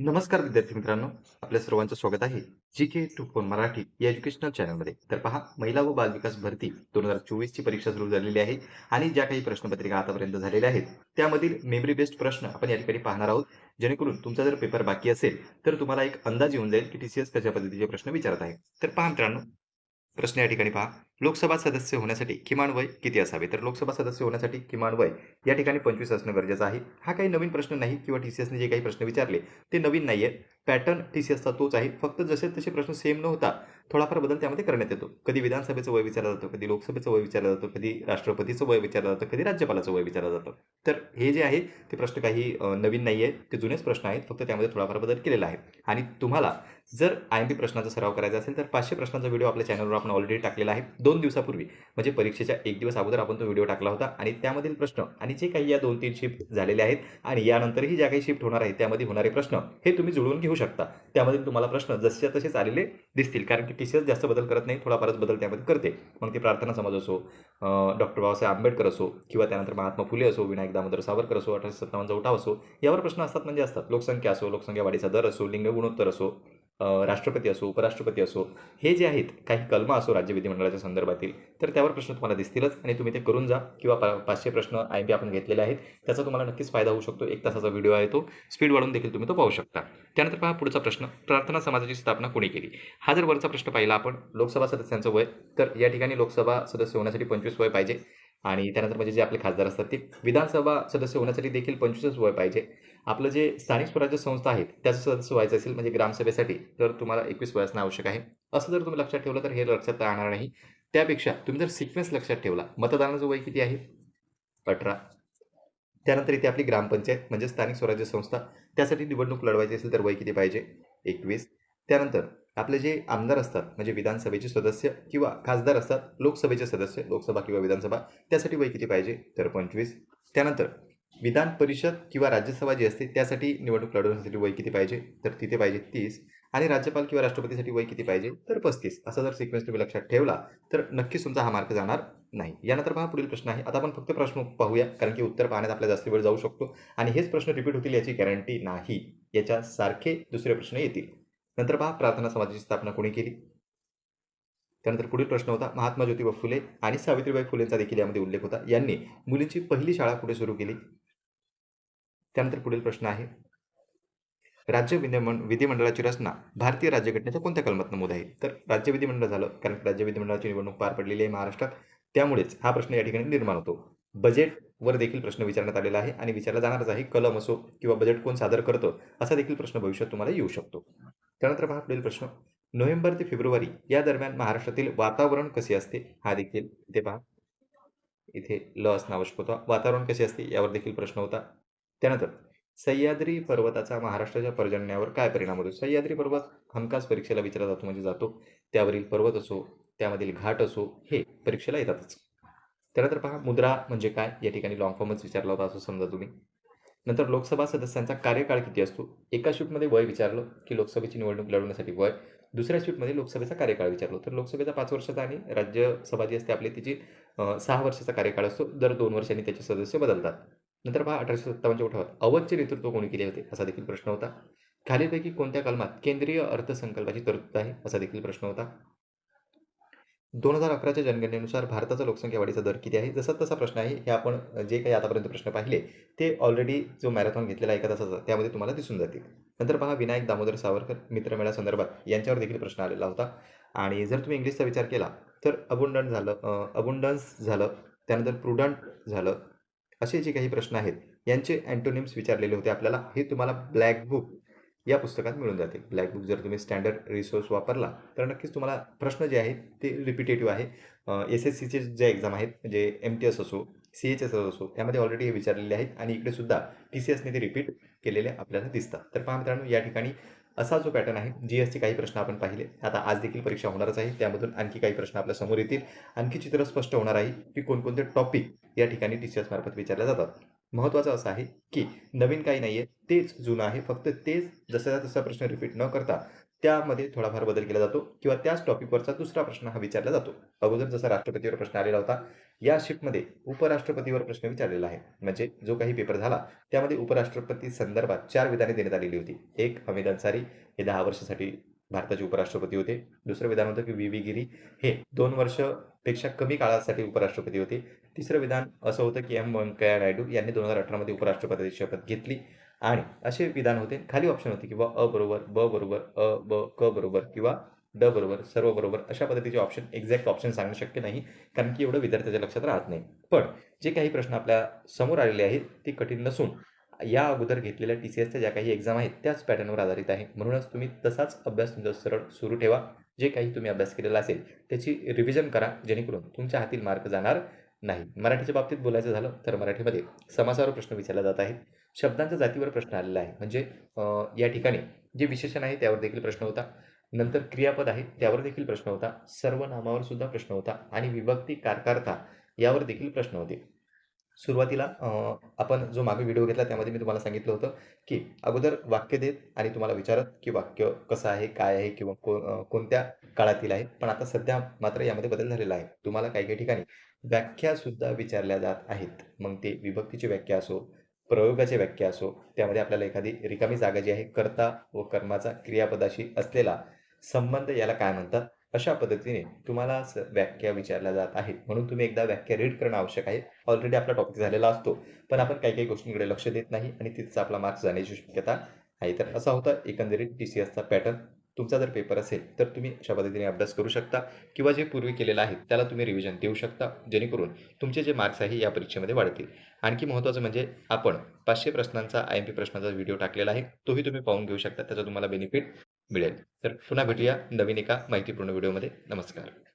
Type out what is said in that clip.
नमस्कार विद्यार्थी मित्रांनो आपल्या सर्वांचं स्वागत आहे G K two phone Marathi या एज्युकेशनल चॅनलमध्ये तर पहा महिला व बालविकास भरती दोन हजार चोवीसची परीक्षा सुरू झालेली आहे आणि ज्या काही प्रश्नपत्रिका आतापर्यंत झालेल्या आहेत त्यामधील मेमरी बेस्ड प्रश्न आपण या ठिकाणी पाहणार आहोत. जेणेकरून तुमचा जर पेपर बाकी असेल तर तुम्हाला एक अंदाज येऊन जाईल की टी सी एस कशा पद्धतीचे प्रश्न विचारत आहे. तर पहा मित्रांनो प्रश्न या ठिकाणी पहा. लोकसभा सदस्य होण्यासाठी किमान वय किती असावे? तर लोकसभा सदस्य होण्यासाठी किमान वय या ठिकाणी पंचवीस असणं गरजेचं आहे. हा काही नवीन प्रश्न नाही किंवा टी सी एसने जे काही प्रश्न विचारले ते नवीन नाही आहेत पॅटर्न टी सी एसचा तोच आहे. फक्त जसे तसे प्रश्न सेम न होता थोडाफार बदल त्यामध्ये करण्यात येतो. कधी विधानसभेचं वय विचारलं जातं कधी लोकसभेचं वय विचारलं जातं कधी राष्ट्रपतीचं वय विचारलं जातं कधी राज्यपालाचं वय विचारलं जातं. तर हे जे आहे ते प्रश्न काही नवीन नाही आहेत ते जुनेच प्रश्न आहेत. फक्त त्यामध्ये थोडाफार बदल केलेला आहे. आणि तुम्हाला जर आय एम पी प्रश्नाचा सराव करायचा असेल तर पाचशे प्रश्नाचा व्हिडिओ आपल्या चॅनलवर आपण ऑलरेडी टाकलेला आहे. दोन दिवसापूर्वी म्हणजे परीक्षेच्या एक दिवस अगोदर आपण तो व्हिडिओ टाकला होता आणि त्यामधील प्रश्न आणि जे काही या दोन तीन शिफ्ट झालेले आहेत आणि यानंतरही ज्या काही शिफ्ट होणार आहेत त्यामध्ये होणारे प्रश्न हे तुम्ही जुळवून घेऊ शकता. त्यामध्ये तुम्हाला प्रश्न जसेच्या तसेच आलेले दिसतील कारण की टीसीएस जास्त बदल करत नाही थोडाफारच बदल त्यामध्ये करते. मग ते प्रार्थना समाज असो डॉक्टर बाबासाहेब आंबेडकर असो किंवा त्यानंतर महात्मा फुले असो विनायक दामोदर सावरकर असो अठराशे सत्तावन्नचा उठाव असो यावर प्रश्न असतात म्हणजे असतात. लोकसंख्या असो लोकसंख्या वाढीचा दर असो लिंग गुणोत्तर असो. राष्ट्रपती असो उपराष्ट्रपती असो हे जे आहेत काही कलमं असो राज्य विधिमंडळाच्या संदर्भातील तर त्यावर प्रश्न तुम्हाला दिसतीलच आणि तुम्ही ते करून जा किंवा पा पाचशे प्रश्न आय बी आपण घेतलेले आहेत. त्याचा तुम्हाला नक्कीच फायदा होऊ शकतो. एक तासाचा व्हिडिओ आहे तो. स्पीड वाढून देखील तुम्ही तो पाहू शकता. त्यानंतर पहा पुढचा प्रश्न. प्रार्थना समाजाची स्थापना कोणी केली? हा जर वरचा प्रश्न पाहिला आपण लोकसभा सदस्यांचं वय तर या ठिकाणी लोकसभा सदस्य होण्यासाठी पंचवीस वय पाहिजे. आणि त्यानंतर म्हणजे जे आपले खासदार असतात ते विधानसभा सदस्य होण्यासाठी देखील पंचवीसच वय पाहिजे. आपलं जे स्थानिक स्वराज्य संस्था आहेत त्याचं सदस्य व्हायचं असेल म्हणजे ग्रामसभेसाठी तर तुम्हाला एकवीस वय असणं आवश्यक आहे. असं जर तुम्ही लक्षात ठेवलं तर हे लक्षात राहणार नाही. त्यापेक्षा तुम्ही जर सिक्वेन्स लक्षात ठेवला मतदानाचं वय किती आहे? अठरा. त्यानंतर इथे आपली ग्रामपंचायत म्हणजे स्थानिक स्वराज्य संस्था त्यासाठी निवडणूक लढवायची असेल तर वय किती पाहिजे? एकवीस. त्यानंतर आपले जे आमदार असतात म्हणजे विधानसभेचे सदस्य किंवा खासदार असतात लोकसभेचे सदस्य लोकसभा किंवा विधानसभा त्यासाठी वय किती पाहिजे? तर पंचवीस. त्यानंतर विधान परिषद किंवा राज्यसभा जी असते त्यासाठी निवडणूक लढवण्यासाठी वय किती पाहिजे? तर तिथे पाहिजे तीस. आणि राज्यपाल किंवा राष्ट्रपतीसाठी वय किती पाहिजे? तर पस्तीस. असा जर सिक्वेन्स तुम्ही लक्षात ठेवला तर नक्कीच तुमचा हा मार्क जाणार नाही. यानंतर पहा पुढील प्रश्न आहे. आता आपण फक्त प्रश्न पाहूया कारण की उत्तर पाहण्यात आपल्या जास्त वेळ जाऊ शकतो. आणि हेच प्रश्न रिपीट होतील याची गॅरंटी नाही. याच्यासारखे दुसरे प्रश्न येतील. नंतर पहा प्रार्थना समाजाची स्थापना कोणी केली? त्यानंतर पुढील प्रश्न होता महात्मा ज्योतिबा फुले आणि सावित्रीबाई फुलेंचा देखील यामध्ये उल्लेख होता. यांनी मुलींची पहिली शाळा कुठे सुरू केली? त्यानंतर पुढील प्रश्न आहे राज्य विधिमंड विधिमंडळाची रचना भारतीय राज्यघटनेच्या कोणत्या कलमात नमूद आहे? तर राज्य विधिमंडळ झालं कारण राज्य विधिमंडळाची निवडणूक पार पडलेली आहे महाराष्ट्रात. त्यामुळेच हा प्रश्न या ठिकाणी निर्माण होतो. बजेटवर देखील प्रश्न विचारण्यात आलेला आहे आणि विचारला जाणारच आहे कलम असो किंवा बजेट कोण सादर करतं असा देखील प्रश्न भविष्यात तुम्हाला येऊ शकतो. त्यानंतर पहा पुढील प्रश्न. नोव्हेंबर ते फेब्रुवारी या दरम्यान महाराष्ट्रातील वातावरण कसे असते? हा देखील इथे पहा. इथे ल असणं आवश्यक होता वातावरण कसे असते? यावर देखील प्रश्न होता. त्यानंतर सह्याद्री पर्वताचा महाराष्ट्राच्या पर्जन्यावर काय परिणाम होतो? सह्याद्री पर्वत हमखास परीक्षेला विचारला जातो म्हणजे जातो. त्यावरील पर्वत असो त्यामधील घाट असो हे परीक्षेला येतातच. त्यानंतर पहा मुद्रा म्हणजे काय? या ठिकाणी लॉंग फॉर्मच विचारला होता असं समजा तुम्ही. नंतर लोकसभा सदस्यांचा कार्यकाळ किती असतो? एका शिफ्टमध्ये वय विचारलं की लोकसभेची निवडणूक लढवण्यासाठी वय. दुसऱ्या शिफ्टमध्ये लोकसभेचा कार्यकाळ विचारलो तर लोकसभेचा पाच वर्षाचा आणि राज्यसभा जी असते आपली तिची सहा वर्षाचा कार्यकाळ असतो. दर दोन वर्षांनी त्याचे सदस्य बदलतात. नंतर पहा अठराशे सत्तावन्नच्या उठावात अवधचे नेतृत्व कोणी केले होते? असा देखील प्रश्न होता. खालीलपैकी कोणत्या कलमात केंद्रीय अर्थसंकल्पाची तरतूद आहे? असा देखील प्रश्न होता. दोन हजार अकराच्या जनगणनेनुसार भारताचा लोकसंख्या वाढीचा दर किती आहे? जसा तसा प्रश्न आहे. हे आपण जे काही आतापर्यंत प्रश्न पाहिले ते ऑलरेडी जो मॅरेथॉन घेतलेला आहे एका तासाचा त्यामध्ये तुम्हाला दिसून जातील. नंतर पहा विनायक दामोदर सावरकर मित्रमेळा संदर्भात यांच्यावर देखील प्रश्न आलेला होता. आणि जर तुम्ही इंग्लिशचा विचार केला तर अबुंडंट झालं अबुंडन्स झालं त्यानंतर प्रुडंट झालं असे जे काही प्रश्न आहेत यांचे अँटोनिम्स विचारलेले होते आपल्याला. हे तुम्हाला ब्लॅक बुक या पुस्तकात मिळून जाते. ब्लॅक बुक जर तुम्ही स्टँडर्ड रिसोर्स वापरला तर नक्कीच तुम्हाला प्रश्न जे आहेत ते रिपिटेटिव्ह आहे. एस एस सीचे जे एक्झाम आहेत म्हणजे एम टी एस असो सी एच एस असो त्यामध्ये ऑलरेडी हे विचारलेले आहेत आणि इकडे सुद्धा टी सी एसने ते रिपीट केलेले आपल्याला दिसतात. तर पहा मित्रांनो या ठिकाणी असा जो पॅटर्न आहे जी एसचे काही प्रश्न आपण पाहिले. आता आज देखील परीक्षा होणारच आहे त्यामधून आणखी काही प्रश्न आपल्यासमोर येतील. आणखी चित्र स्पष्ट होणार आहे की कोणकोणते टॉपिक या ठिकाणी टी सी एस मार्फत विचारले जातात. महत्त्वाचं असं आहे की नवीन काही नाही आहे तेच जुनं आहे. फक्त तेच जसा तसा प्रश्न रिपीट न करता त्यामध्ये थोडाफार बदल केला जातो किंवा त्याच टॉपिकवरचा दुसरा प्रश्न हा विचारला जातो. अगोदर जसा राष्ट्रपतीवर प्रश्न आलेला होता या शिफ्टमध्ये उपराष्ट्रपतीवर प्रश्न विचारलेला आहे. म्हणजे जो काही पेपर झाला त्यामध्ये उपराष्ट्रपती संदर्भात चार विधाने देण्यात आलेली होती. एक हमीद अन्सारी हे दहा वर्षासाठी भारताचे उपराष्ट्रपती होते. दुसरं विधान होतं की व्ही व्ही गिरी. हे दोन वर्षपेक्षा कमी काळासाठी उपराष्ट्रपती होते. तिसरं विधान असं होतं की एम व्यंकय्या नायडू यांनी दोन हजार अठरामध्ये उपराष्ट्रपतीची शपथ घेतली. आणि असे विधान होते. खाली ऑप्शन होते किंवा अ बरोबर ब बरोबर अ ब क बरोबर किंवा ड बरोबर सर्व बरोबर अशा पद्धतीचे ऑप्शन एक्झॅक्ट ऑप्शन सांगणं शक्य नाही. कारण की एवढं विद्यार्थ्याच्या लक्षात राहत नाही. पण जे काही प्रश्न आपल्यासमोर आलेले आहेत ते कठीण नसून या अगोदर घेतलेल्या टी सी एसच्या ज्या काही एक्झाम आहेत त्याच पॅटर्नवर आधारित आहे. म्हणूनच तुम्ही तसाच अभ्यास तुमचा सरळ सुरू ठेवा. जे काही तुम्ही अभ्यास केलेला असेल त्याची रिव्हिजन करा जेणेकरून तुमच्या हातील मार्क जाणार नाही. मराठीच्या बाबतीत बोलायचं झालं तर मराठीमध्ये समासावर प्रश्न विचारला जात आहेत. शब्दांच्या जातीवर प्रश्न आलेला आहे. म्हणजे या ठिकाणी जे विशेषण आहे त्यावर देखील प्रश्न होता. नंतर क्रियापद आहे त्यावर देखील प्रश्न होता. सर्वनामावर सुद्धा प्रश्न होता. आणि विभक्ती कारकारता यावर देखील प्रश्न होते. सुरुवातीला आपण जो मागे व्हिडिओ घेतला त्यामध्ये मी तुम्हाला सांगितलं होतं की अगोदर वाक्य देत आणि तुम्हाला विचारत की वाक्य कसं आहे काय आहे किंवा को कोणत्या काळातील आहे. पण आता सध्या मात्र यामध्ये बदल झालेला आहे. तुम्हाला काही काही ठिकाणी व्याख्यासुद्धा विचारल्या जात आहेत. मग ते विभक्तीची व्याख्या असो प्रयोगाची व्याख्या असो त्यामध्ये आपल्याला एखादी रिकामी जागा जी आहे कर्ता व कर्माचा क्रियापदाशी असलेला संबंध याला काय म्हणतात? अशा पद्धतीने तुम्हाला व्याख्या विचारल्या जात आहेत. म्हणून तुम्ही एकदा व्याख्या रीड करणं आवश्यक आहे. ऑलरेडी आपला टॉपिक झालेला असतो. पण आपण काही काही गोष्टींकडे लक्ष देत नाही आणि तिथंच आपला मार्क्स जाण्याची शक्यता आहे. तर असा होता एकंदरीत टी सी एसचा पॅटर्न तुमचा जर पेपर असेल तर तुम्ही अशा पद्धतीने अभ्यास करू शकता किंवा जे पूर्वी केलेलं आहे त्याला तुम्ही रिव्हिजन देऊ शकता. जेणेकरून तुमचे जे मार्क्स आहे या परीक्षेमध्ये वाढतील. आणखी महत्त्वाचं म्हणजे आपण पाचशे प्रश्नांचा आय एम पी प्रश्नाचा व्हिडिओ टाकलेला आहे. तोही तुम्ही पाहून घेऊ शकता. त्याचा तुम्हाला बेनिफिट मिळेल. तर पुन्हा भेटूया नवीन एका माहितीपूर्ण व्हिडिओमध्ये. नमस्कार.